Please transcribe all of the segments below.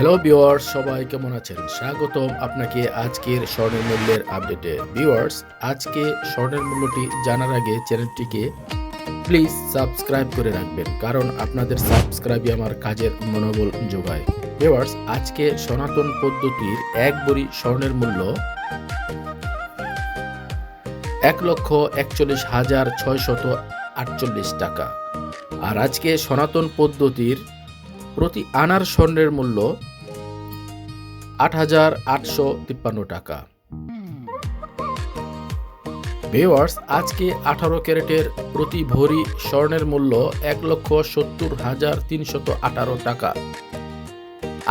Hello viewers সবাই কেমন আছেন? স্বাগতম আপনাকে আজকের স্বর্ণের মূল্যের আপডেটে ভিউয়ার্স আজকে স্বর্ণের মূল্যটি জানার আগে চ্যানেলটিকে প্লিজ সাবস্ক্রাইব করে রাখবেন, কারণ আপনাদের সাবস্ক্রাইবই আমার কাজের মনোবল যোগায়। ভিউয়ার্স আজকে সনাতন পদ্ধতির এক বড়ি স্বর্ণের মূল্য এক লক্ষ একচল্লিশ হাজার ছয়শত আটচল্লিশ টাকা। আর আজকে সনাতন পদ্ধতির প্রতি আনার স্বর্ণের মূল্য আট হাজার আটশো তিপ্পান্ন টাকা। ভিওয়ার্স আজকে আঠারো ক্যারেটের প্রতি ভরি স্বর্ণের মূল্য এক লক্ষ সত্তর হাজার তিনশত আঠারো টাকা।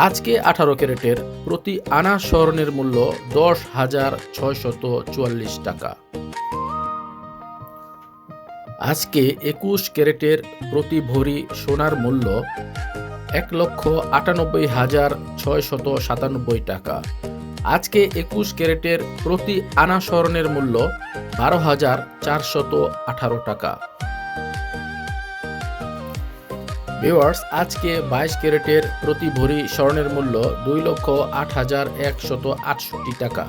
আজকে আঠারো ক্যারেটের প্রতি আনা স্বর্ণের মূল্য দশ হাজার ছয়শত চুয়াল্লিশ টাকা। আজকে একুশ ক্যারেটের প্রতি ভরি সোনার মূল্য এক লক্ষ আটানব্বই হাজার ছয়শত সাতানব্বই টাকা। আজকে একুশ ক্যারেটের প্রতি আনা স্বর্ণের মূল্য বারো হাজার চারশত আঠারো টাকা। ভিওয়ার্স আজকে বাইশ ক্যারেটের প্রতি ভরি স্বর্ণের মূল্য দুই লক্ষ আট হাজার একশত আটষট্টি টাকা।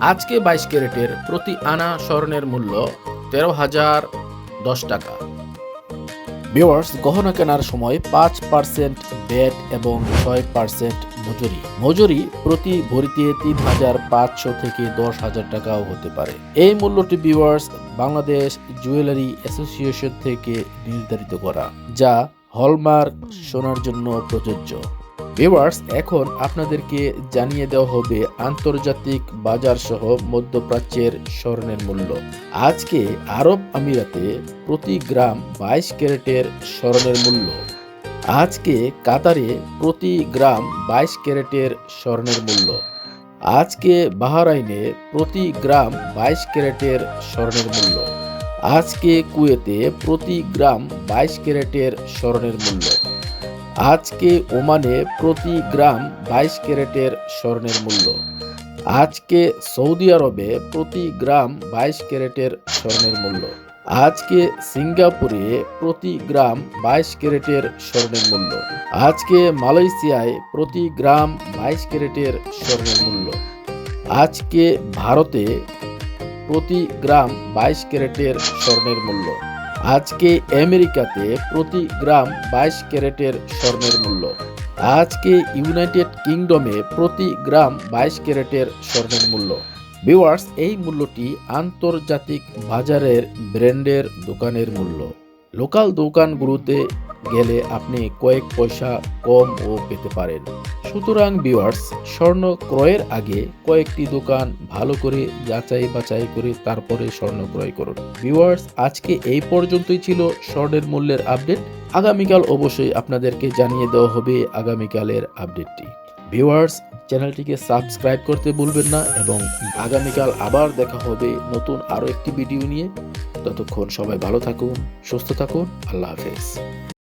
আজকে বাইশ ক্যারেটের প্রতি আনা স্বর্ণের মূল্য তেরো হাজার দশ টাকা। ভিওয়ার্স গহনা কেনার সময় পাঁচ পার্সেন্ট ব্যাট এবং ছয় পার্সেন্ট মজুরি। মজুরি প্রতি ভরিতে তিন হাজার পাঁচশো থেকে দশ হাজার টাকাও হতে পারে। এই মূল্যটি ভিওয়ার্স বাংলাদেশ জুয়েলারি অ্যাসোসিয়েশন থেকে নির্ধারিত করা, যা হলমার্ক সোনার জন্য প্রযোজ্য। ভিউয়ার্স এখন আপনাদেরকে জানিয়ে দেওয়া হবে আন্তর্জাতিক বাজার সহ মধ্যপ্রাচ্যের স্বর্ণের মূল্য। আজকে আরব আমিরাতে প্রতি গ্রাম বাইশ ক্যারেটের স্বর্ণের মূল্য। আজকে কাতারে প্রতি গ্রাম বাইশ ক্যারেটের স্বর্ণের মূল্য। আজকে বাহারাইনে প্রতি গ্রাম বাইশ ক্যারেটের স্বর্ণের মূল্য। আজকে কুয়েতে প্রতি গ্রাম বাইশ ক্যারেটের স্বর্ণের মূল্য। আজকে ওমানে প্রতি গ্রাম বাইশ ক্যারেটের স্বর্ণের মূল্য। আজকে সৌদি আরবে প্রতি গ্রাম বাইশ ক্যারেটের স্বর্ণের মূল্য। আজকে সিঙ্গাপুরে প্রতি গ্রাম বাইশ ক্যারেটের স্বর্ণের মূল্য। আজকে মালয়েশিয়ায় প্রতি গ্রাম বাইশ ক্যারেটের স্বর্ণের মূল্য। আজকে ভারতে প্রতি গ্রাম বাইশ ক্যারেটের স্বর্ণের মূল্য। আজকে আমেরিকাতে প্রতি গ্রাম বাইশ ক্যারেটের স্বর্ণের মূল্য। আজকে ইউনাইটেড কিংডমে প্রতি গ্রাম বাইশ ক্যারেটের স্বর্ণের মূল্য। ভিউয়ার্স, এই মূল্যটি আন্তর্জাতিক বাজারের ব্র্যান্ডের দোকানের মূল্য। লোকাল দোকানগুলোতে গেলে আপনি কয়েক পয়সা কম ও পেতে পারেন। সুতরাং ভিউয়ার্স স্বর্ণ ক্রয়ের আগে কয়েকটি দোকান ভালো করে যাচাই বাছাই করে তারপরে স্বর্ণ ক্রয় করুন। ভিউয়ার্স আজকে এই পর্যন্তই ছিল স্বর্ণের মূল্যের আপডেট। আগামীকাল অবশ্যই আপনাদেরকে জানিয়ে দেওয়া হবে আগামীকালের আপডেটটি। ভিউয়ার্স চ্যানেলটিকে সাবস্ক্রাইব করতে ভুলবেন না এবং আগামীকাল আবার দেখা হবে নতুন আরও একটি ভিডিও নিয়ে। ততক্ষণ সবাই ভালো থাকুন, সুস্থ থাকুন, আল্লাহ হাফেজ।